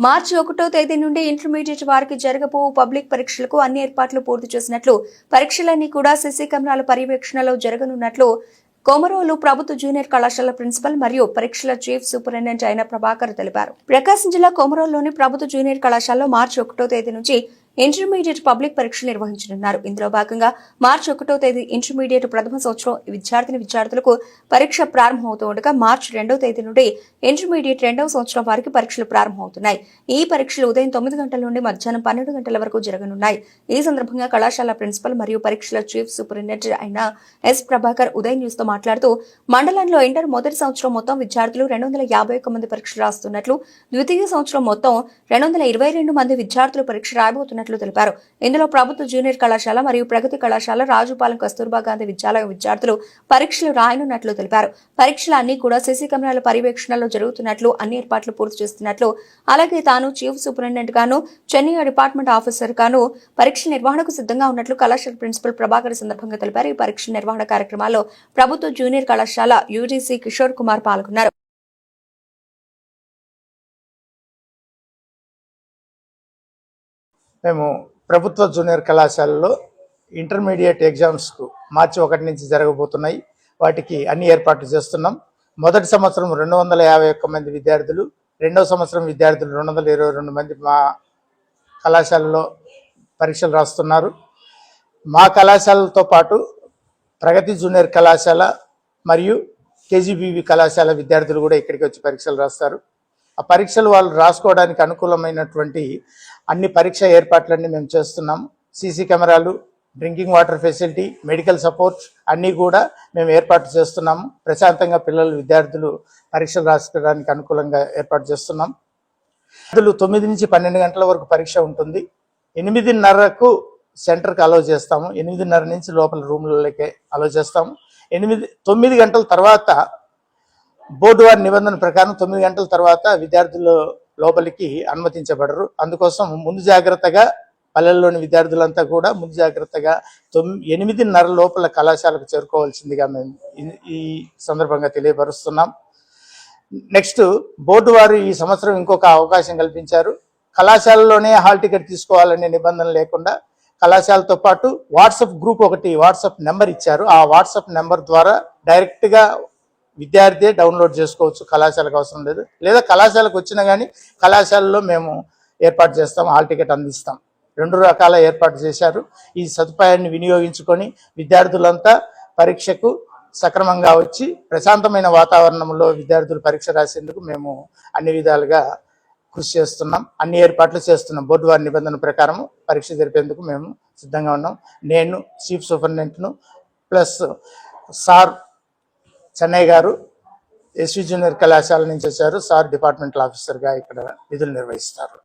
మార్చి ఒకటో తేదీ నుండి ఇంటర్మీడియట్ వారికి జరగబో పబ్లిక్ పరీక్షలకు అన్ని ఏర్పాట్లు పూర్తి చేసినట్లు పరీక్షలన్నీ కూడా సీసీ కెమెరాల పర్యవేక్షణలో జరగనున్నట్లు కోమరోలు ప్రభుత్వ జూనియర్ కళాశాల ప్రిన్సిపల్ మరియు పరీక్షల చీఫ్ సూపరింటెండెంట్ అయిన ప్రభాకర్ తెలిపారు. ప్రకాశం జిల్లా కోమరోలులోని ప్రభుత్వ జూనియర్ కళాశాలలో మార్చి ఒకటో తేదీ నుంచి ఇంటర్మీడియట్ పబ్లిక్ పరీక్షలు నిర్వహించనున్నారు. ఇందులో భాగంగా మార్చి ఒకటో తేదీ ఇంటర్మీడియట్ ప్రథమ సంవత్సరం విద్యార్థిని విద్యార్థులకు పరీక్ష ప్రారంభమవుతూ ఉండగా మార్చి రెండవ తేదీ నుండి ఇంటర్మీడియట్ రెండవ సంవత్సరం వారికి పరీక్షలు ప్రారంభమవుతున్నాయి. ఈ పరీక్షలు ఉదయం తొమ్మిది గంటల నుండి మధ్యాహ్నం పన్నెండు గంటల వరకు జరగనున్నాయి. ఈ సందర్భంగా కళాశాల ప్రిన్సిపల్ మరియు పరీక్షల చీఫ్ సూపరింటెండెంట్ అయిన ఎస్ ప్రభాకర్ ఉదయ్ న్యూస్తో మాట్లాడుతూ మండలంలో ఇంటర్ మొదటి సంవత్సరం మొత్తం విద్యార్థులు రెండు వందల యాభై ఒక్క మంది పరీక్షలు రాస్తున్నట్లు ద్వితీయ సంవత్సరం మొత్తం రెండు వందల ఇరవై రెండు మంది విద్యార్థులు పరీక్ష రాయబోతున్నట్లు తెలిపారు. ఇందులో ప్రభుత్వ జూనియర్ కళాశాల మరియు ప్రగతి కళాశాల రాజుపాలెం కస్తూర్బా గాంధీ విద్యాలయ విద్యార్థులు పరీక్షలు రాయనున్నట్లు తెలిపారు. పరీక్షలు అన్ని కూడా సీసీ కెమెరాల పర్యవేక్షణలో జరుగుతున్నట్లు అన్ని ఏర్పాట్లు పూర్తి చేస్తున్నట్లు అలాగే తాను చీఫ్ సూపరింటెండెంట్ గాను చెన్నై డిపార్ట్మెంట్ ఆఫీసర్ గాను పరీక్ష నిర్వహణకు సిద్ధంగా ఉన్నట్లు కళాశాల ప్రిన్సిపల్ ప్రభాకర్ సందర్భంగా తెలిపారు. ఈ పరీక్ష నిర్వహణ కార్యక్రమాల్లో ప్రభుత్వ జూనియర్ కళాశాల యూజీసీ కిషోర్ కుమార్ పాల్గొన్నారు. మేము ప్రభుత్వ జూనియర్ కళాశాలలో ఇంటర్మీడియట్ ఎగ్జామ్స్కు మార్చి ఒకటి నుంచి జరగబోతున్నాయి. వాటికి అన్ని ఏర్పాట్లు చేస్తున్నాం. మొదటి సంవత్సరం రెండు వందల యాభై ఒక్క మంది విద్యార్థులు రెండవ సంవత్సరం విద్యార్థులు రెండు వందల ఇరవై రెండు మంది మా కళాశాలలో పరీక్షలు రాస్తున్నారు. మా కళాశాలతో పాటు ప్రగతి జూనియర్ కళాశాల మరియు కేజీబీవి కళాశాల విద్యార్థులు కూడా ఇక్కడికి వచ్చి పరీక్షలు రాస్తారు. ఆ పరీక్షలు వాళ్ళు రాసుకోవడానికి అనుకూలమైనటువంటి అన్ని పరీక్ష ఏర్పాట్లన్నీ మేము చేస్తున్నాం. సీసీ కెమెరాలు drinking water facility medical support అన్నీ కూడా మేము ఏర్పాటు చేస్తున్నాము ప్రశాంతంగా పిల్లలు విద్యార్థులు పరీక్షలు రాసుకోవడానికి అనుకూలంగా ఏర్పాటు చేస్తున్నాం. విద్యార్థులు తొమ్మిది నుంచి పన్నెండు గంటల వరకు పరీక్ష ఉంటుంది. ఎనిమిదిన్నరకు సెంటర్కి అలో చేస్తాము. ఎనిమిదిన్నర నుంచి లోపల రూమ్లకే అలో చేస్తాము. ఎనిమిది తొమ్మిది గంటల తర్వాత బోర్డు వారి నిబంధన ప్రకారం తొమ్మిది గంటల తర్వాత విద్యార్థులు లోపలికి అనుమతించబడరు. అందుకోసం ముందు జాగ్రత్తగా పల్లెల్లోని విద్యార్థులంతా కూడా ముందు జాగ్రత్తగా తొమ్మిది ఎనిమిదిన్నర లోపల కళాశాలకు చేరుకోవాల్సిందిగా మేము ఈ- సందర్భంగా తెలియపరుస్తున్నాం. నెక్స్ట్ బోర్డు వారు ఈ సంవత్సరం ఇంకొక అవకాశం కల్పించారు. కళాశాలలోనే హాల్ టికెట్ తీసుకోవాలనే నిబంధన లేకుండా కళాశాలతో పాటు వాట్సాప్ గ్రూప్ ఒకటి వాట్సాప్ నెంబర్ ఇచ్చారు. ఆ వాట్సాప్ నెంబర్ ద్వారా డైరెక్ట్గా విద్యార్థి డౌన్లోడ్ చేసుకోవచ్చు. కళాశాలకు అవసరం లేదు. లేదా కళాశాలకు వచ్చినా కానీ కళాశాలలో మేము ఏర్పాటు చేస్తాం. హాల్ టికెట్ అందిస్తాం. రెండు రకాల ఏర్పాటు చేశారు. ఈ సదుపాయాన్ని వినియోగించుకొని విద్యార్థులంతా పరీక్షకు సక్రమంగా వచ్చి ప్రశాంతమైన వాతావరణంలో విద్యార్థులు పరీక్ష రాసేందుకు మేము అన్ని విధాలుగా కృషి చేస్తున్నాం. అన్ని ఏర్పాట్లు చేస్తున్నాం. బోర్డు వారి నిబంధన ప్రకారం పరీక్ష జరిపేందుకు మేము సిద్ధంగా ఉన్నాం. నేను చీఫ్ సూపరింటెండెంట్ను ప్లస్ సార్ చెన్నై గారు ఎస్వి జూనియర్ కళాశాల నుంచి వచ్చారు. సార్ డిపార్ట్మెంటల్ ఆఫీసర్గా ఇక్కడ విధులు నిర్వహిస్తారు.